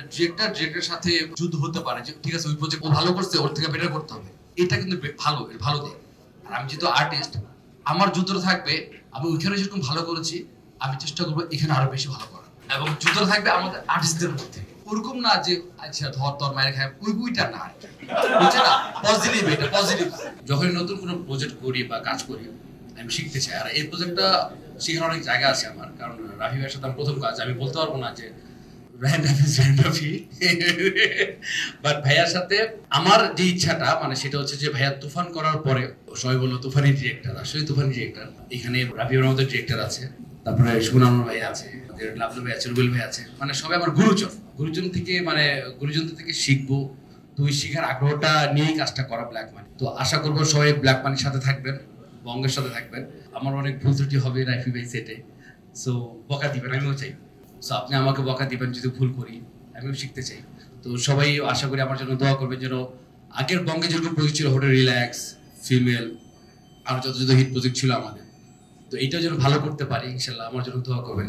মানে ডিরেক্টর সাথে যুদ্ধ হতে পারে, যে ঠিক আছে, ওই প্রজেক্ট ও ভালো করছে, ওর থেকে বেটার করতে হবে। এটা কিন্তু ভালো ভালো দিক। আর আমি যেহেতু আর্টিস্ট আমার থাকবে, আমি ওইখানে যেরকম ভালো করেছি, আমি চেষ্টা করব এখানে আরও বেশি ভালো করার। এবং থাকবে আমাদের আর্টিস্টদের মধ্যে। ওরকম না যে আচ্ছা ধর মায়ের খায়, ওই না। বুঝছে না? পজিটিভ এটা পজিটিভ যখন নতুন কোনো প্রজেক্ট করি বা কাজ করি, আমি শিখতে চাই। আর এই প্রজেক্টটা অনেক জায়গা আছে আমার। কারণ রাফি ভাইয়ের সাথে প্রথম কাজ, আমি বলতে পারব না যে ভাইয়ার সাথে আমার যে ইচ্ছাটা মানে সেটা হচ্ছে যে ভাইয়া তুফান করার পরে, সবাই বলল তুফানি ডিরেক্টর আসলে তুফানি ডিরেক্টর এখানে রাফি আমাদের ডিরেক্টর আছে, তারপরে সুনাম ভাই আছে লাভলু ভাই আছে, রুবেল ভাই আছে। মানে সবাই আমার গুরুজন। গুরুজন থেকে মানে গুরুজনদের থেকে শিখব। তো ওই শিখার আগ্রহটা নিয়েই কাজটা করা ব্ল্যাক মানি তো আশা করব সবাই ব্ল্যাক মানির সাথে থাকবেন, বঙ্গের সাথে থাকবেন। আমার অনেক ভুল ত্রুটি হবে রাইফি ভাই সেটে সো বকা দিবেন, আমিও চাই। সো আপনি আমাকে বকা দিবেন যদি ভুল করি আমিও শিখতে চাই। তো সবাই আশা করি আমার জন্য দোয়া করবেন যেন আগের বঙ্গে যেরকম প্রজেক্ট ছিল হোটেল রিল্যাক্স ফিমেল আরও যত যত হিট প্রজেক্ট ছিল আমাদের। তো এইটাও যেন ভালো করতে পারি, ইনশাল্লাহ আমার জন্য দোয়া করবেন।